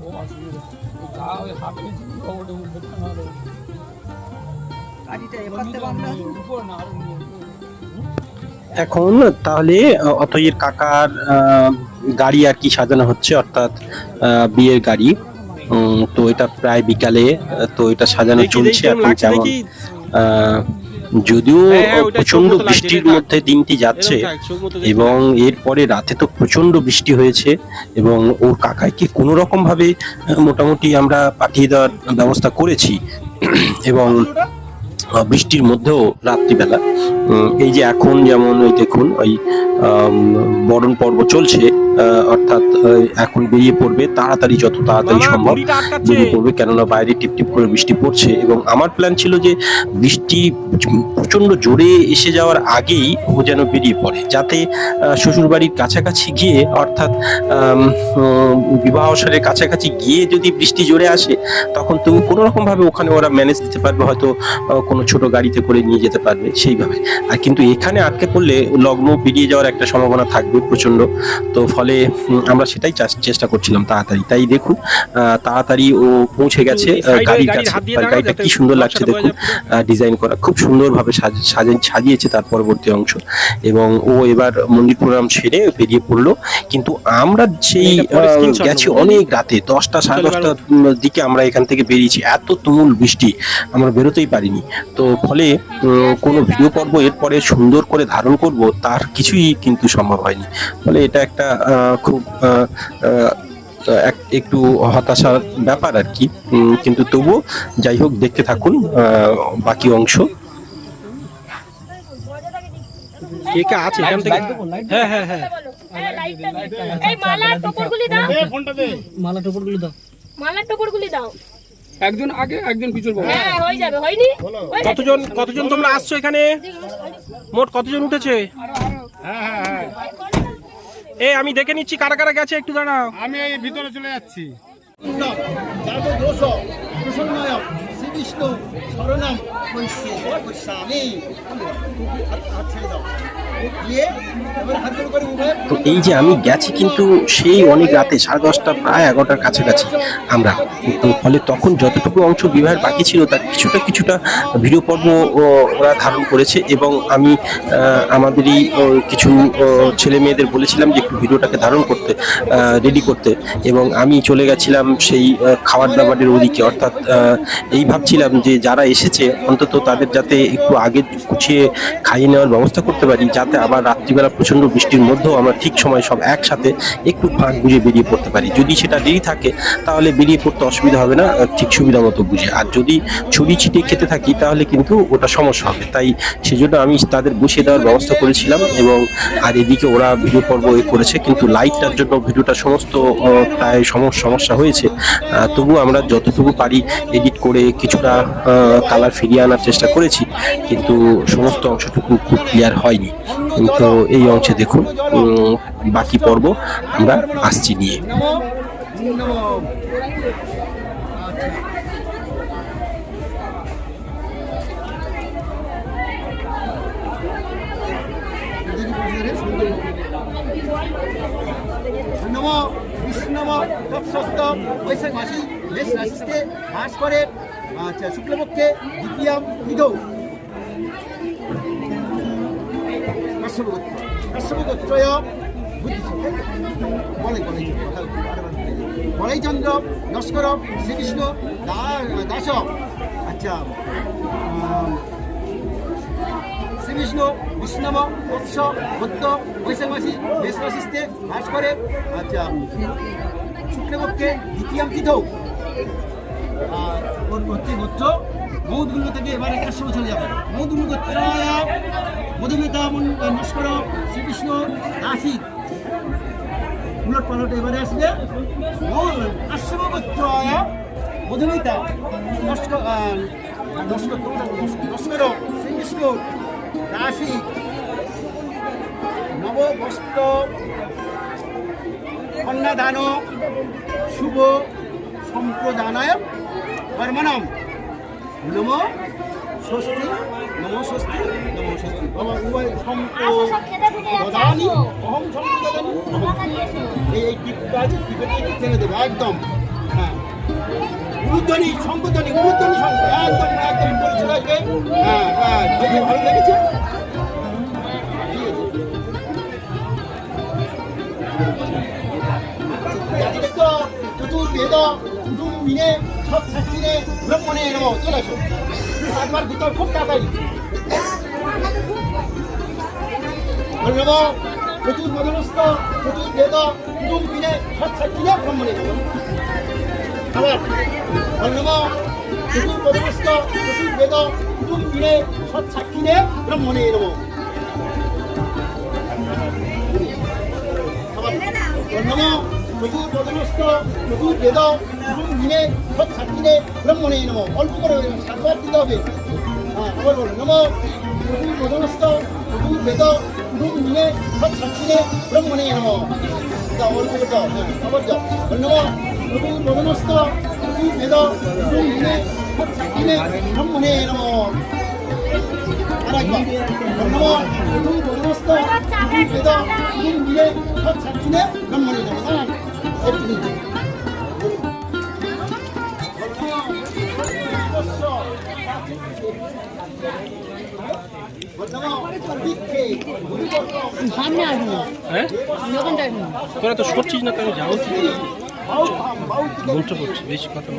ও অসুবিধা যা ওই হাফ ইঞ্চি খবরে না গাড়িটা এপারতে বাঁধলে উপর না এখন তাহলে অতয়ের কাকার আহ, গাড়ি আর কি সাজানো হচ্ছে অর্থাৎ আহ, বিয়ের গাড়ি। উম, তো এটা প্রায় বিকালে তো এটা সাজানো চলছে এখন যেমন আহ, যদিও হ্যাঁ, প্রচণ্ড মতো লাগছে, বৃষ্টির মধ্যে দিনটি যাচ্ছে এবং এরপরে রাতে তো প্রচণ্ড বৃষ্টি হয়েছে এবং ওর কাকাইকে কোনো রকম ভাবে মোটামুটি আমরা পাঠিয়ে দেওয়ার ব্যবস্থা করেছি। এবং বৃষ্টির মধ্যেও রাত্রিবেলা এই যে এখন যেমন ওই দেখুন ওই বরণ পর্ব চলছে অর্থাৎ এখন বেরিয়ে পড়বে তাড়াতাড়ি যত তাড়াতাড়ি সম্ভব বেরিয়ে পড়বে কেননা বাইরে টিপ টিপ করে বৃষ্টি পড়ছে এবং আমার প্ল্যান ছিল যে বৃষ্টি প্রচণ্ড জোরে এসে যাওয়ার আগেই ও যেন বেরিয়ে পড়ে যাতে শ্বশুর বাড়ির কাছাকাছি গিয়ে অর্থাৎ বিবাহ সারের কাছাকাছি গিয়ে যদি বৃষ্টি জোরে আসে তখন তুমি কোনো রকম ভাবে ওখানে ওরা ম্যানেজ দিতে পারবে হয়তো কোনো ছোট গাড়িতে করে নিয়ে যেতে পারবে সেইভাবে। আর কিন্তু এখানে আটকে পড়লে লগ্ন বেরিয়ে যাওয়ার একটা সম্ভাবনা থাকবে প্রচণ্ড তো ফলে আমরা সেটাই চেষ্টা করছিলাম তাড়াতাড়ি। তাই দেখুন তাড়াতাড়ি ও পৌঁছে গেছে গাড়ির কাছে। গাড়িটা কি সুন্দর লাগছে দেখুন ডিজাইন করা। খুব সুন্দরভাবে সাজ- সাজে- সাজিয়েছে তার পরবর্তী অংশ। এবং ও এবার মন্দির প্রোগ্রাম ছেড়ে বেরিয়ে পড়ল। কিন্তু আমরা সেই গেছি অনেক রাতে দশটা সাড়ে দশটার দিকে আমরা এখান থেকে বেরিয়েছি। এত তুমুল বৃষ্টি আমরা বেরোতেই পারিনি। তো ফলে কোনো ভিডিও পর্ব এরপরে সুন্দর করে ধারণ করব তার কিছুই কিন্তু সম্ভব হয়নি। ফলে এটা একটা খুব একটু হতাশার ব্যাপার আর কি। কিন্তু তবুও যাই হোক দেখতে থাকুন বাকি অংশ। কে কে আছে? এখান থেকে? হ্যাঁ হ্যাঁ হ্যাঁ। এই মালার টপরগুলি দাও। মালা টোপরগুলো দাও। মালার টপরগুলি দাও। একজন আগে একজন পিছন বলো। হ্যাঁ হয়ে যাবে হয়নি? কতজন কতজন তোমরা আসছো এখানে? মোট কতজন উঠেছে? এ আমি দেখে নিচ্ছি কারা কারা গেছে একটু দাঁড়াও। আমি এই ভিতরে চলে যাচ্ছি। শ্রীকৃষ্ণ শরণম তো এই যে আমি গেছি কিন্তু সেই অনেক রাতে, সাড়ে দশটা, প্রায় এগারোটার কাছাকাছি আমরা। তো ফলে তখন যতটুকু অংশ বিবাহের বাকি ছিল, তার কিছুটা কিছুটা ভিডিও পর্ব ওরা ধারণ করেছে এবং আমি আমাদেরই কিছু ছেলে মেয়েদের বলেছিলাম যে একটু ভিডিওটাকে ধারণ করতে রেডি করতে এবং আমি চলে গেছিলাম সেই খাবার দাবারের ওদিকে। অর্থাৎ এই ভাবছিলাম যে যারা এসেছে, অন্তত তাদের যাতে একটু আগে গুছিয়ে খাইয়ে নেওয়ার ব্যবস্থা করতে পারি, যাতে আবার রাত্রিবেলা প্রচণ্ড বৃষ্টির মধ্যেও আমরা ঠিক সময় সব একসাথে একটু ফাঁক বুঝে বেরিয়ে পড়তে পারি। যদি সেটা দেরি থাকে, তাহলে বেরিয়ে পড়তে অসুবিধা হবে না ঠিক সুবিধা মতো বুঝে। আর যদি ছুরি ছিটিয়ে খেতে থাকি, তাহলে কিন্তু ওটা সমস্যা হবে। তাই সেজন্য আমি তাদের বসিয়ে দেওয়ার ব্যবস্থা করেছিলাম এবং আর এদিকে ওরা ভিডিও পর্ব এ করেছে, কিন্তু লাইটটার জন্য ভিডিওটা সমস্ত প্রায় সম- সমস্যা হয়েছে। তবু আমরা যতটুকু পারি এডিট করে কিছুটা কালার ফিরিয়ে আনার চেষ্টা করেছি, কিন্তু সমস্ত অংশটুকু খুব ক্লিয়ার হয়নি। তো এই অংশে দেখুন বাকি পর্ব আমরা আসছি নিয়ে। নমো বৈশাখ মাসি রাশিতে বাস করে আচ্ছা শুক্লপক্ষে দ্বিতীয়াম বিধৌ কাশ্যপগোত্রয় বুদ্ধি বলে বলে বলাই চন্দ্র নস্কর, শ্রীকৃষ্ণ দাস আচ্ছা শ্রীকৃষ্ণ, বিষ্ণব, বৎস ভদ্র বৈশাখ মাসি মেষ রাশিতে বাস করে আচ্ছা শুক্লপক্ষে দ্বিতীয়াম তিথৌ আর হচ্ছে গোত্র মৌদগুল্য থেকে এবারে একশো বছর যাবে। গোত্রায় মধুমিতা নস্কর শ্রীকৃষ্ণ দাসিত উলট পালট এবারে আসবে আশ্রম গোত্রায় মধুমিতা নস্কর শ্রীকৃষ্ণ দাসিত নববস্ত্র কন্যাদান শুভ সম্প্রদানায় কর্মণম। নম স্বস্তি নম স্বস্তি নম স্বস্তি বাবা উভয় আসো সব খেতে খুঁটে যাচ্ছে সম্প্রদানি আসো। অহম সম্প্রদানি টাকা নিয়ে এসো। এই এই টিপটা আছে টিপে টিপে টেনে দেবে একদম। উলুধ্বনি শঙ্কধ্বনি উলুধ্বনি শঙ্খ একদম একদম পরিচয় আসবে হ্যাঁ হ্যাঁ দেখে ভালো লেগেছে? জাতিরক্ষ চতুর্বেদ কুটুম মিনে সব শাস্ত্রে ব্রহ্মণে নম। চলে আসো। একবার ভিতর খুব তাড়াতাড়ি নম চতুর্বদনস্থ চতুর্বেদ কুটুম মিনে সব শাস্ত্রে ব্রহ্মণে নম আবার নম চতুর্বদনস্থ চতুর্বেদ কুটুম মিনে সব সাক্ষীনে ব্রহ্মণে নম নম প্রচুর বদনস্থ প্রচুর বেদ প্রচুর মিনে সব সাক্ষীনে ব্রহ্মণে নম অল্প করে সাতবার দিতে হবে হ্যাঁ আবার বলো নম প্রচুর বদনস্থ প্রচুর বেদ প্রচুর মিনে সব সাক্ষীনে ব্রহ্মণে নম যাও অল্প করে যাও হ্যাঁ আবার যাও নম প্রচুর বদনস্থ প্রচুর বেদ প্রচুর মিনে সব সাক্ষীনে ব্রহ্মণে নম আরেকবার নম প্রচুর বদনস্থ প্রচুর বেদ প্রচুর মিনে সব সাক্ষীনে ব্রহ্মণে নম দাঁড়ান একটু নিচে সামনে আসব হ্যাঁ দোকানটা আসব তোরা তো সরছিস না তাই যাও মন্ত্র পড়ছি বেশি কথা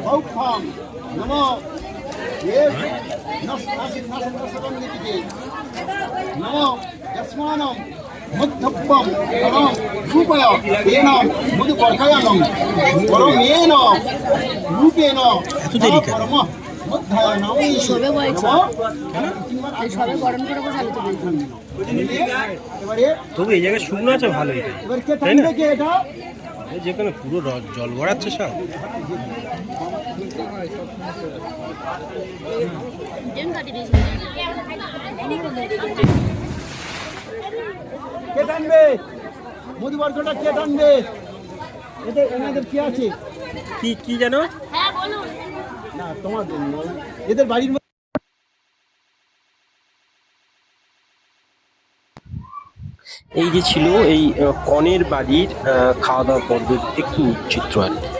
নম নম মধ্যপম পরম রূপয় রূপেন এত দেরি কেন? পরম বসালে তো এবারে তবু এই জায়গায় শুকনো আছে ভালো এটা এবার কে টানবে কে এটা? এই যেখানে পুরো র- জল ভরাচ্ছে সব। কাটি কে টানবে? মধুবর্গটা কে টানবে? এতে এনাদের কি আছে? কি কি জানো হ্যাঁ না তোমাদের নয় এদের বাড়ির এই যে ছিল এই কনের বাড়ির আহ, খাওয়া দাওয়া পর্বের একটু চিত্র আর কি।